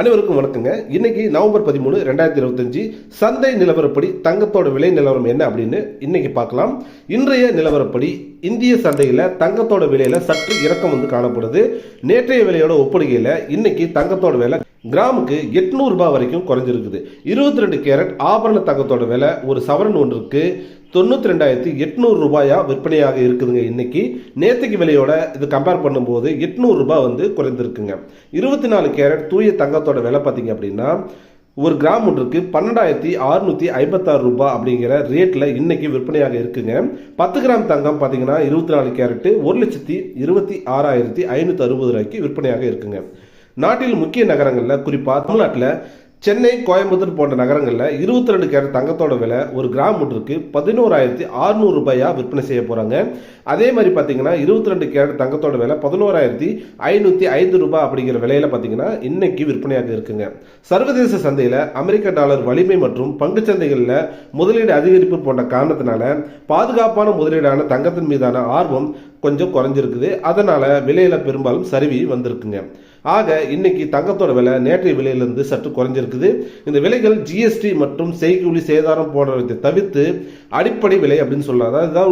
அனைவருக்கும் வணக்கங்க. இன்னைக்கு நவம்பர் பதிமூணு ரெண்டாயிரத்தி இருபத்தஞ்சு. சந்தை நிலவரப்படி தங்கத்தோட விலை நிலவரம் என்ன அப்படின்னு இன்னைக்கு பார்க்கலாம். இன்றைய நிலவரப்படி இந்திய சந்தையில் தங்கத்தோட விலையில சற்று இறக்கம் வந்து காணப்படுது. நேற்றைய விலையோட ஒப்பிடுகையில் இன்னைக்கு தங்கத்தோட விலை கிராமுக்கு எட்நூறுபா வரைக்கும் குறைஞ்சிருக்குது. இருபத்தி ரெண்டு கேரட் ஆபரண தங்கத்தோட விலை ஒரு சவரன் ஒன்றுக்கு தொண்ணூற்றி ரெண்டாயிரத்தி எட்நூறு ரூபாயா விற்பனையாக இருக்குதுங்க இன்னைக்கு. நேற்றுக்கு விலையோட இது கம்பேர் பண்ணும்போது எட்நூறுரூபா வந்து குறைந்திருக்குங்க. இருபத்தி நாலு கேரட் தூய தங்கத்தோட விலை பார்த்தீங்க அப்படின்னா ஒரு கிராம் ஒன்றுக்கு பன்னெண்டாயிரத்தி அறுநூத்தி ஐம்பத்தாறு ரூபாய் அப்படிங்கிற ரேட்டில் இன்னைக்கு விற்பனையாக இருக்குங்க. பத்து கிராம் தங்கம் பார்த்தீங்கன்னா இருபத்தி நாலு கேரட்டு ஒரு லட்சத்தி இருபத்தி ஆறாயிரத்தி ஐநூற்றி அறுபது ரூபாய்க்கு விற்பனையாக இருக்குங்க. நாட்டில் முக்கிய நகரங்களில் குறிப்பாக தமிழ்நாட்டில் சென்னை கோயம்புத்தூர் போன்ற நகரங்களில் இருபத்தி ரெண்டு கேரட் தங்கத்தோட விலை ஒரு கிராம் ஒன்றுக்கு பதினோராயிரத்தி அறுநூறு ரூபாயாக விற்பனை செய்ய போகிறாங்க அதே மாதிரி பார்த்தீங்கன்னா இருபத்தி ரெண்டு கேரட் தங்கத்தோட விலை பதினோராயிரத்தி ஐநூற்றி ஐந்து ரூபாய் அப்படிங்கிற விலையில பார்த்தீங்கன்னா இன்னைக்கு விற்பனையாக இருக்குங்க. சர்வதேச சந்தையில் அமெரிக்க டாலர் வலிமை மற்றும் பங்குச் சந்தைகளில் முதலீடு அதிகரிப்பு போன்ற காரணத்தினால பாதுகாப்பான முதலீடான தங்கத்தின் மீதான ஆர்வம் கொஞ்சம் குறைஞ்சிருக்குது. அதனால விலையில பெரும்பாலும் சரிவி வந்திருக்குங்க. ஆக இன்னைக்கு தங்கத்தோட விலை நேற்றைய விலையிலிருந்து சற்று குறைஞ்சிருக்குது. இந்த விலைகள் ஜிஎஸ்டி மற்றும் செய்கூலி சேதாரம் போன்றவற்றை தவிர்த்து அடிப்படை விலை அப்படின்னு சொல்லலாம் அதாவது